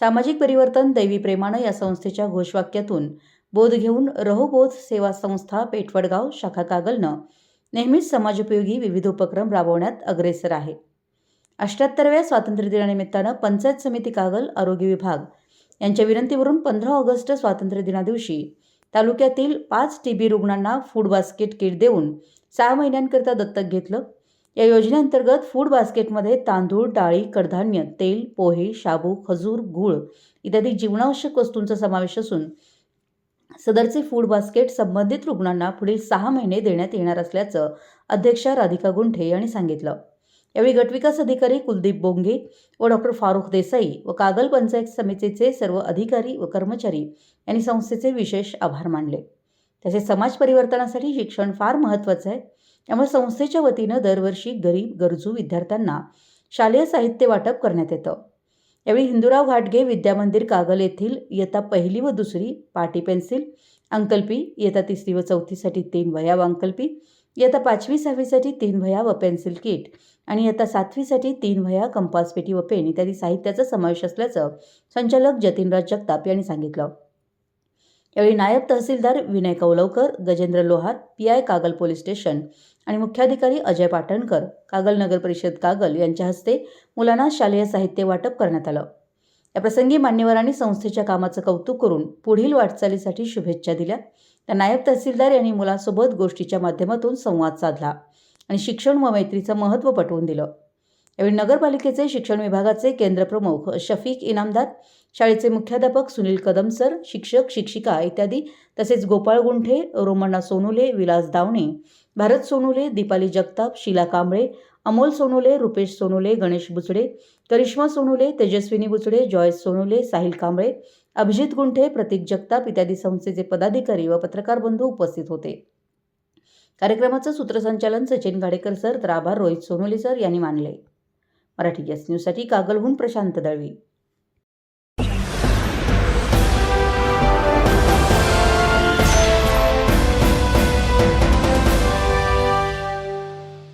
सामाजिक परिवर्तन दैवी प्रेमानं या संस्थेच्या घोषवाक्यातून बोध घेऊन रहोबोध सेवा संस्था पेठवडगाव शाखा कागलनं नेहमीच समाजोपयोगी विविध उपक्रम राबवण्यात अग्रेसर आहे. अष्ट्याहत्तरव्या स्वातंत्र्य दिनानिमित्तानं पंचायत समिती कागल आरोग्य विभाग यांच्या विनंतीवरून पंधरा ऑगस्ट स्वातंत्र्य दिनादिवशी तालुक्यातील पाच टी बी रुग्णांना फूड बास्केट किट देऊन सहा महिन्यांकरिता दत्तक घेतलं या योजनेअंतर्गत फूड बास्केटमध्ये तांदूळ डाळी कडधान्य तेल पोहे शाबू खजूर गूळ इत्यादी जीवनावश्यक वस्तूंचा समावेश असून सदरचे फूड बास्केट संबंधित रुग्णांना पुढील सहा महिने देण्यात येणार असल्याचं अध्यक्षा राधिका गुंठे यांनी सांगितलं. यावेळी गटविकास अधिकारी कुलदीप बोंगे व डॉक्टर फारुख देसाई व कागल पंचायत समितीचे सर्व अधिकारी व कर्मचारी यांनी संस्थेचे विशेष आभार मानले. तसेच समाज परिवर्तनासाठी शिक्षण फार महत्त्वाचं आहे. त्यामुळे संस्थेच्या वतीनं दरवर्षी गरीब गरजू विद्यार्थ्यांना शालेय साहित्य वाटप करण्यात येतं. यावेळी हिंदूराव घाटगे विद्यामंदिर कागल येथील इयत्ता पहिली व दुसरी पाटी पेन्सिल अंकल्पी इयत्ता तिसरी व चौथीसाठी तीन वया व अंकल्पी इयत्ता पाचवी सहावीसाठी तीन वया व पेन्सिल किट आणि इयत्ता सातवीसाठी तीन वया कंपास पेटी व पेन इत्यादी साहित्याचा समावेश असल्याचं संचालक जतीनराज जगताप यांनी सांगितलं. यावेळी नायब tehsildar Vinay Kaulavkar Gajendra Lohar P I Kagal police station आणि मुख्याधिकारी अजय पाटणकर कागल नगर परिषद कागल यांच्या हस्ते मुलांना शालेय साहित्य वाटप करण्यात आलं. याप्रसंगी मान्यवरांनी संस्थेच्या कामाचं कौतुक करून पुढील वाटचालीसाठी शुभेच्छा दिल्या. तर नायब तहसीलदार यांनी मुलांसोबत गोष्टीच्या माध्यमातून संवाद साधला आणि शिक्षण व मैत्रीचं महत्त्व पटवून दिलं. यावेळी नगरपालिकेचे शिक्षण विभागाचे केंद्रप्रमुख शफीक इनामदार शाळेचे मुख्याध्यापक सुनील कदम सर शिक्षक शिक्षिका इत्यादी तसेच गोपाळ गुंठे रोमण्णा सोनुले विलास दावणे भारत सोनुले दीपाली जगताप शीला कांबळे अमोल सोनुले रुपेश सोनुले गणेश बुचडे करिश्मा सोनुले तेजस्विनी बुचडे जॉयस सोनुले साहिल कांबळे अभिजित गुंठे प्रतीक जगताप इत्यादी संस्थेचे पदाधिकारी व पत्रकार बंधू उपस्थित होते. कार्यक्रमाचं सूत्रसंचालन सचिन गाडेकर सर तर आभार रोहित सोनोले सर यांनी मानले. मराठी गॅस न्यूजसाठी कागलहून प्रशांत दळवी.